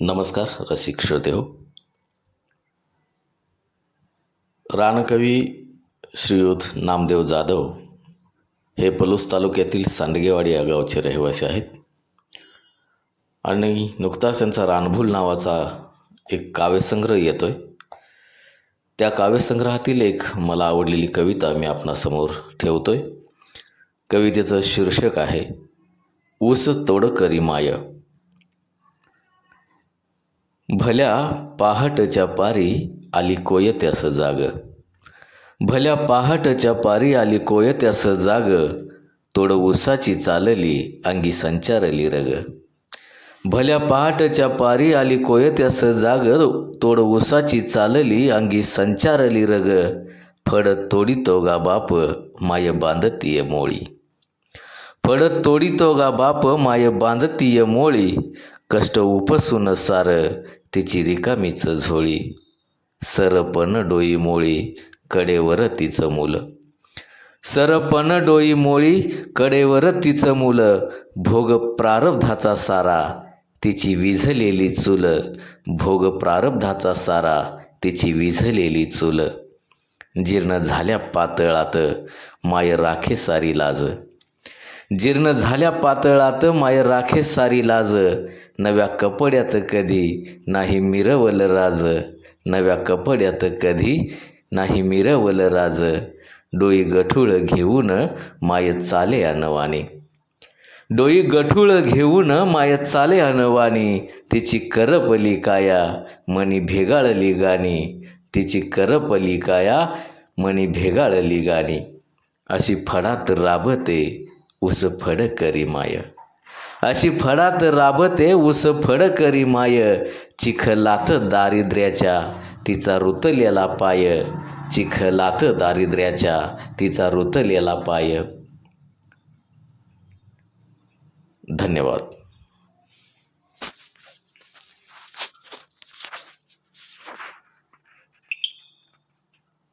नमस्कार रसिक श्रोते हो. रानकवी श्रीयुत नामदेव जाधव हे पलूस तालुक्यातील सांडगेवाडी या गावचे रहिवासी आहेत. आणि नुकताच त्यांचा रानभूल नावाचा एक काव्यसंग्रह येतो आहे त्या काव्यसंग्रहातील एक मला आवडलेली कविता मी आपणासमोर ठेवतो आहे कवितेचं शीर्षक आहे ऊस तोड करी माय भल्या पहाटच्या पारी आली कोयत्यास जाग. भल्या पहाटच्या पारी आली कोयत्यास जाग. तोड उसाची चालली अंगी संचारली रग. भल्या पहाटच्या पारी आली कोयत्यास जाग. तोड उसाची चालली अंगी संचारली रग. फड तोडी गा बाप माय बांधतीय मोळी. फड तोडी गा बाप माय बांधतीय मोळी. कष्ट उपसून सार तिची रिकामीच झोळी सरपण डोई मोळी कडेवर तिचं मूल. सरपण डोई मोळी कडेवर तिचं मूल. भोग प्रारब्धाचा सारा तिची विझलेली चूल. भोग प्रारब्धाचा सारा तिची विझलेली चूल. जीर्ण झाल्या पातळात माय राखे सारी लाज. जीर्ण झाल्या पातळात माय राखे सारी लाज. नव्या कपड्यात कधी नाही मिरवल राज. नव्या कपड्यात कधी नाही मिरवल राज. डोई गठूळ घेऊन माय चाले अनवाने डोई गठूळ घेऊन माय चाले अनवानी तिची करपली काया मनी भेगाळली गाणी. तिची करपली काया मनी भेगाळली गाणी. अशी फडात राबते उस फड करी माय। अशी फडात राबते उस फड करी माय। चिखलात दारिद्र्याच्या तिचा रुतलेला पाय। चिखलात दारिद्र्याच्या तिचा रुतलेला पाय। धन्यवाद।